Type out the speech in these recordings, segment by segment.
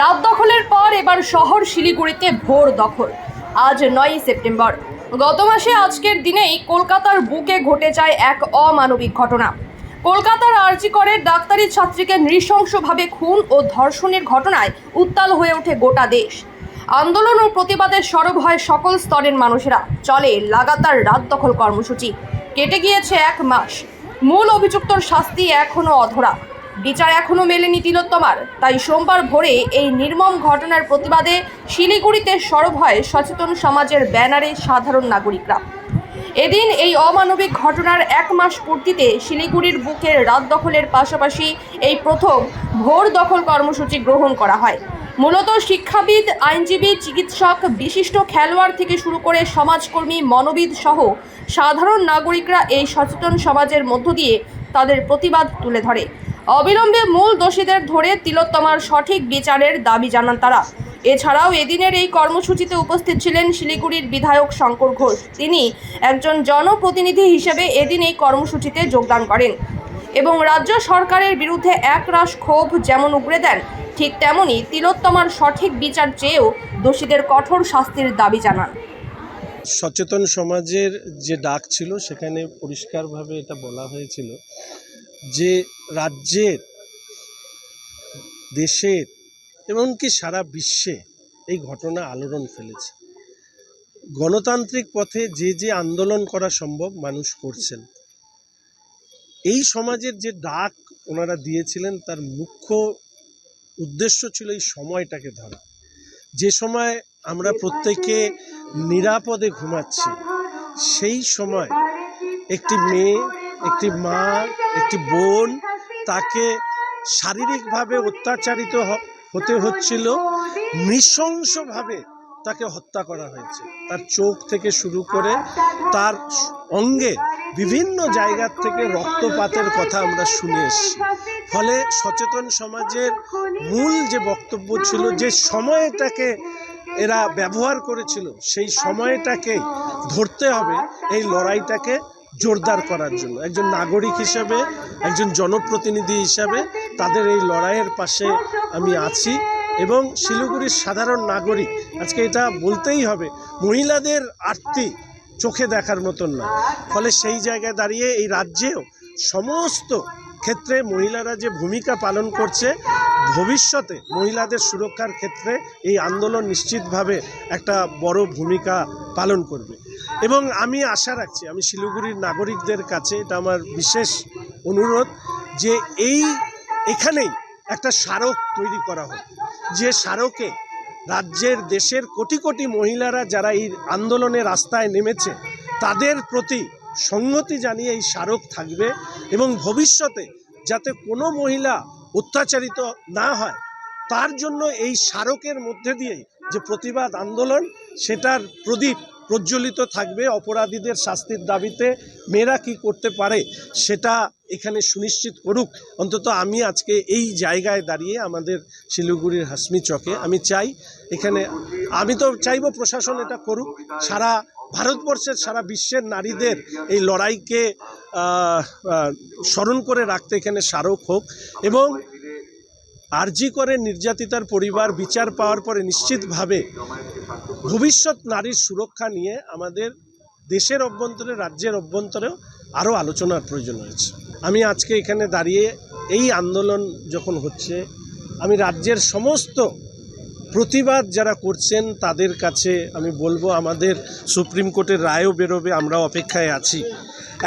রাত দখলের পর এবার শহর শিলিগুড়িতে ভোর দখল। আজ নয়ই সেপ্টেম্বর। গত মাসে আজকের দিনেই কলকাতার বুকে ঘটে যায় এক অমানবিক ঘটনা। কলকাতার আরজিকরের ডাক্তারি ছাত্রীকে নৃশংসভাবে খুন ও ধর্ষণের ঘটনায় উত্তাল হয়ে ওঠে গোটা দেশ। আন্দোলন ও প্রতিবাদে সরব হয় সকল স্তরের মানুষেরা। চলে লাগাতার রাত দখল কর্মসূচি। কেটে গিয়েছে এক মাস। মূল অভিযুক্তর শাস্তি এখনও অধরা। বিচার এখনও মেলেনি তিলোত্তমার। তাই সোমবার ভোরে এই নির্মম ঘটনার প্রতিবাদে শিলিগুড়িতে সরব হয় সচেতন সমাজের ব্যানারে সাধারণ নাগরিকরা। এদিন এই অমানবিক ঘটনার এক মাস পূর্তিতে শিলিগুড়ির বুকের রাত দখলের পাশাপাশি এই প্রথম ভোর দখল কর্মসূচি গ্রহণ করা হয়। মূলত শিক্ষাবিদ, আইনজীবী, চিকিৎসক, বিশিষ্ট খেলোয়াড় থেকে শুরু করে সমাজকর্মী, মনোবিদ সহ সাধারণ নাগরিকরা এই সচেতন সমাজের মধ্য দিয়ে তাদের প্রতিবাদ তুলে ধরে। অবিলম্বে মূল দোষীদের ধরে তিলোত্তমার সঠিক বিচারের দাবি জানান তারা। এছাড়াও এদিনের এই কর্মসূচিতে উপস্থিত ছিলেন শিলিগুড়ির বিধায়ক শঙ্কর ঘোষ। তিনি একজন জনপ্রতিনিধি হিসেবে এদিন এই কর্মসূচিতে যোগদান করেন এবং রাজ্য সরকারের বিরুদ্ধে একরাশ ক্ষোভ যেমন উগড়ে দেন, ঠিক তেমনি তিলোত্তমার সঠিক বিচার চেয়েও দোষীদের কঠোর শাস্তির দাবি জানান। সচেতন সমাজের যে ডাক ছিল, সেখানে পরিষ্কারভাবে এটা বলা হয়েছিল। যে রাজ্যের, দেশের এমনকি সারা বিশ্বে এই ঘটনা আলোড়ন ফেলেছে। গণতান্ত্রিক পথে যে যে আন্দোলন করা সম্ভব মানুষ করছেন। এই সমাজের যে ডাক ওনারা দিয়েছিলেন, তার মুখ্য উদ্দেশ্য ছিল এই সময়টাকে ধরা। যে সময় আমরা প্রত্যেকে নিরাপদে ঘুমাচ্ছি, সেই সময় একটি মেয়ে একটি মা, একটি বোন তাকে শারীরিকভাবে অত্যাচারিত হতে হচ্ছিল। নৃশংসভাবে তাকে হত্যা করা হয়েছে। তার চোখ থেকে শুরু করে তার অঙ্গে বিভিন্ন জায়গার থেকে রক্তপাতের কথা আমরা শুনে এসেছি। ফলে সচেতন সমাজের মূল যে বক্তব্য ছিল, যে সময়টাকে এরা ব্যবহার করেছিল, সেই সময়টাকে ধরতে হবে, এই লড়াইটাকে জোরদার করার জন্য। একজন নাগরিক হিসেবে, একজন জনপ্রতিনিধি হিসাবে তাদের এই লড়াইয়ের পাশে আমি আছি এবং শিলিগুড়ির সাধারণ নাগরিক, আজকে এটা বলতেই হবে, মহিলাদের আরতি চোখে দেখার মতন না। ফলে সেই জায়গায় দাঁড়িয়ে এই রাজ্যেও সমস্ত ক্ষেত্রে মহিলারা যে ভূমিকা পালন করছে, ভবিষ্যতে মহিলাদের সুরক্ষার ক্ষেত্রে এই আন্দোলন নিশ্চিতভাবে একটা বড় ভূমিকা পালন করবে। এবং আমি আশা রাখছি, আমি শিলিগুড়ির নাগরিকদের কাছে এটা আমার বিশেষ অনুরোধ যে এই এখানেই একটা স্মারক তৈরি করা হোক। যে স্মারকে রাজ্যের দেশের কোটি কোটি মহিলারা যারা এই আন্দোলনে রাস্তায় নেমেছে, তাদের প্রতি সংহতি জানিয়ে এই স্মারক থাকবে এবং ভবিষ্যতে যাতে কোনো মহিলা অত্যাচারিত না হয়, তার জন্য এই স্মারকের মধ্যে দিয়েই যে প্রতিবাদ আন্দোলন, সেটার প্রদীপ প্রজ্বলিত থাকবে অপরাধীদের শাস্তির দাবিতে মেয়েরা কি করতে পারে সেটা এখানে সুনিশ্চিত করুক। অন্তত আমি আজকে এই জায়গায় দাঁড়িয়ে আমাদের শিলিগুড়ির হাসমি চকে। আমি চাই এখানে, আমি তো চাইব প্রশাসন এটা করুক। সারা ভারতবর্ষের, সারা বিশ্বের নারীদের এই লড়াইকে স্মরণ করে রাখতে এখানে স্মারক হোক এবং আরজি করে নির্যাতিতার পরিবার বিচার পাওয়ার পরে নিশ্চিতভাবে ভবিষ্যৎ নারীর সুরক্ষা নিয়ে আমাদের দেশের অভ্যন্তরে, রাজ্যের অভ্যন্তরেও আরও আলোচনার প্রয়োজন রয়েছে। আমি আজকে এখানে দাঁড়িয়ে এই আন্দোলন যখন হচ্ছে, আমি রাজ্যের সমস্ত প্রতিবাদ যারা করছেন তাদের কাছে আমি বলব, আমাদের সুপ্রিম কোর্টের রায়ও বেরোবে, আমরা অপেক্ষায় আছি।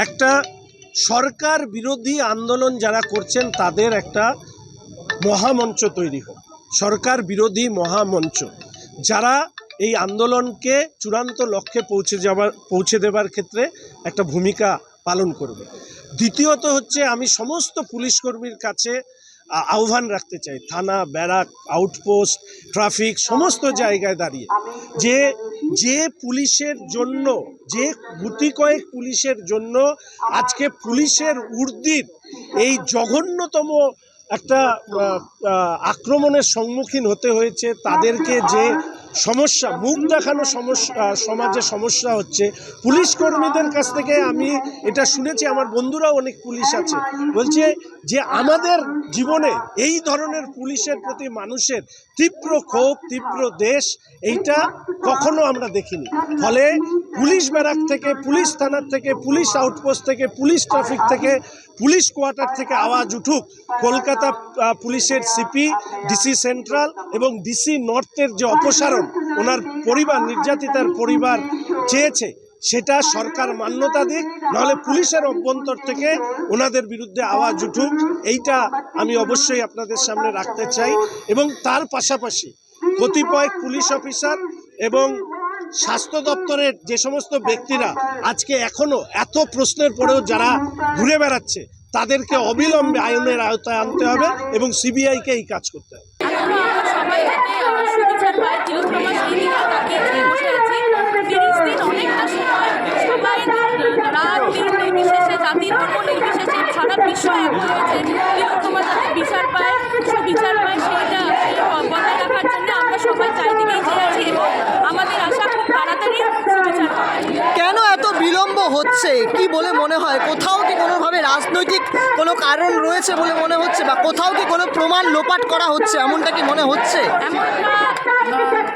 একটা সরকার বিরোধী আন্দোলন যারা করছেন তাদের একটা মহামঞ্চ তৈরি হোক। সরকার বিরোধী মহামঞ্চ। যারা এই আন্দোলনকে চূড়ান্ত লক্ষ্যে পৌঁছে যাবার, পৌঁছে দেবার ক্ষেত্রে একটা ভূমিকা পালন করবে। দ্বিতীয়ত হচ্ছে আমি সমস্ত পুলিশ কর্মীর কাছে আহ্বান রাখতে চাই। থানা, ব্যারাক, আউটপোস্ট, ট্রাফিক, সমস্ত জায়গায় দাঁড়িয়ে। যে যে পুলিশের জন্য, যে গুটি কয়েক পুলিশের জন্য আজকে পুলিশের উর্দির এই জঘন্যতম একটা আক্রমণের সম্মুখীন হতে হয়েছে। তাদেরকে যে সমস্যা, মুখ দেখানো সমস্যা সমাজে সমস্যা হচ্ছে, পুলিশ কর্মীদের কাছ থেকে আমি এটা শুনেছি, আমার বন্ধুরাও অনেক পুলিশ আছে। বলছে যে, আমাদের জীবনে এই ধরনের পুলিশের প্রতি মানুষের তীব্র ক্ষোভ, তীব্র দেশ, এইটা কখনো আমরা দেখিনি। ফলে পুলিশ ব্যারাক থেকে, পুলিশ থানার থেকে, পুলিশ আউটপোস্ট থেকে, পুলিশ ট্রাফিক থেকে, পুলিশ কোয়ার্টার থেকে আওয়াজ উঠুক, কলকাতা পুলিশের সিপি, ডিসি সেন্ট্রাল এবং ডিসি নর্থের যে অপসারণ, ওনার পরিবার, নির্যাতিতার পরিবার চেয়েছে সেটা সরকার মান্যতা দিক, নাহলে পুলিশের অভ্যন্তর থেকে ওনাদের বিরুদ্ধে আওয়াজ উঠুক। এইটা আমি অবশ্যই আপনাদের সামনে রাখতে চাই এবং তার পাশাপাশি কতিপয় পুলিশ অফিসার এবং স্বাস্থ্য দপ্তরের যে সমস্ত ব্যক্তিরা আজকে এখনও এত প্রশ্নের পরেও যারা ঘুরে বেড়াচ্ছে, তাদেরকে অবিলম্বে আইনের আওতায় আনতে হবে এবং সিবিআইকে এই কাজ করতে হবে। নির্বিশেষে ধর্ম নির্বিশেষে সারা বিশ্ব এক তিলোত্তমা যাতে বিচার পায় সুবিচার পায় বজায় রাখার জন্য আমরা সবাই এবং আমাদের আশা খুব তাড়াতাড়ি কেন এত বিলম্ব হচ্ছে? কি বলে মনে হয়? কোথাও কি কোনোভাবে রাজনৈতিক কোনো কারণ রয়েছে বলে মনে হচ্ছে বা কোথাও কি কোনো প্রমাণ লোপাট করা হচ্ছে? এমনটা কি মনে হচ্ছে? এমনটা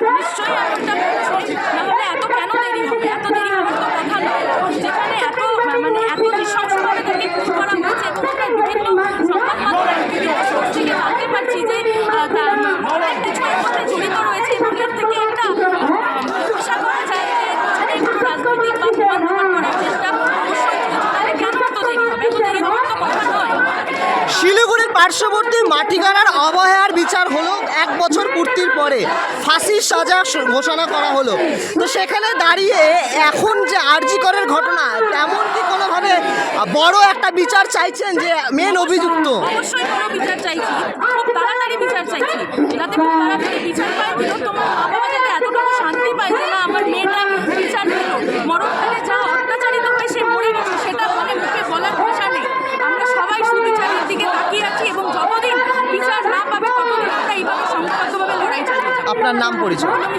নিশ্চয়ই এমনটা হচ্ছে নাহলে এত কেন দেরি হবে এত দেরি হওয়ার তো কথা নয় যেখানে এত মানে এত নৃশংসভাবে তাকে খুন করা হয়েছে এবং আমরা বিভিন্ন সংবাদ মাধ্যমে বিভিন্ন সোর্স থেকে জানতে পারছি যে আহ, তার অনেক কিছু এর সাথে জড়িত রয়েছে এবং এর থেকে একটা আহ, আশা করা যায় যে এর পেছনে কোনো রাজনৈতিক বা প্রমাণ লোপাট করার চেষ্টা অবশ্যই চলছে তাহলে কেন এত দেরি হবে এত দেরি হওয়ার তো কথা নয় শিলিগুড়ির পার্শ্ববর্তী মাটিগাড়ার অবহেয়ার বিচার হলো এক বছর পূর্তির পরে। ফাঁসির সাজা ঘোষণা করা হলো। তো সেখানে দাঁড়িয়ে এখন যে আরজিকরের ঘটনা, তেমন কি কোনোভাবে বড় একটা বিচার চাইছেন যে মেন অভিযুক্ত? অবশ্যই বড় বিচার চাইছি। খুব তাড়াতাড়ি বিচার চাইছি। যাতে খুব তাড়াতাড়ি বিচার পাই আপনার নাম পরিচয় আমি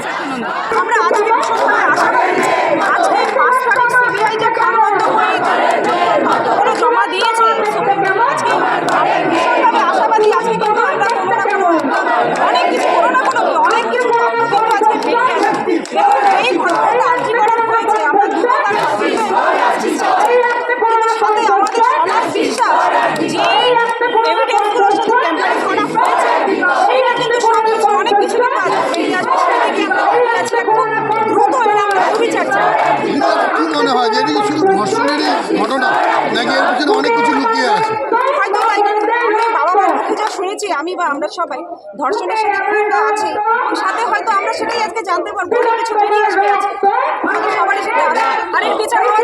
যে শুধু ধর্ষণেরই ঘটনা, নাকি এর পিছনে অনেক কিছু লুকিয়ে আছে? বাবা মুখে যা শুনেছি, আমি বা আমরা সবাই। ধর্ষণের সাথে খুনটা আছে। সাথে হয়তো আমরা সেটাই আজকে জানতে পারব কিছু বেরিয়ে আসবে আছে সবারই সেটা আশা বিচার হওয়া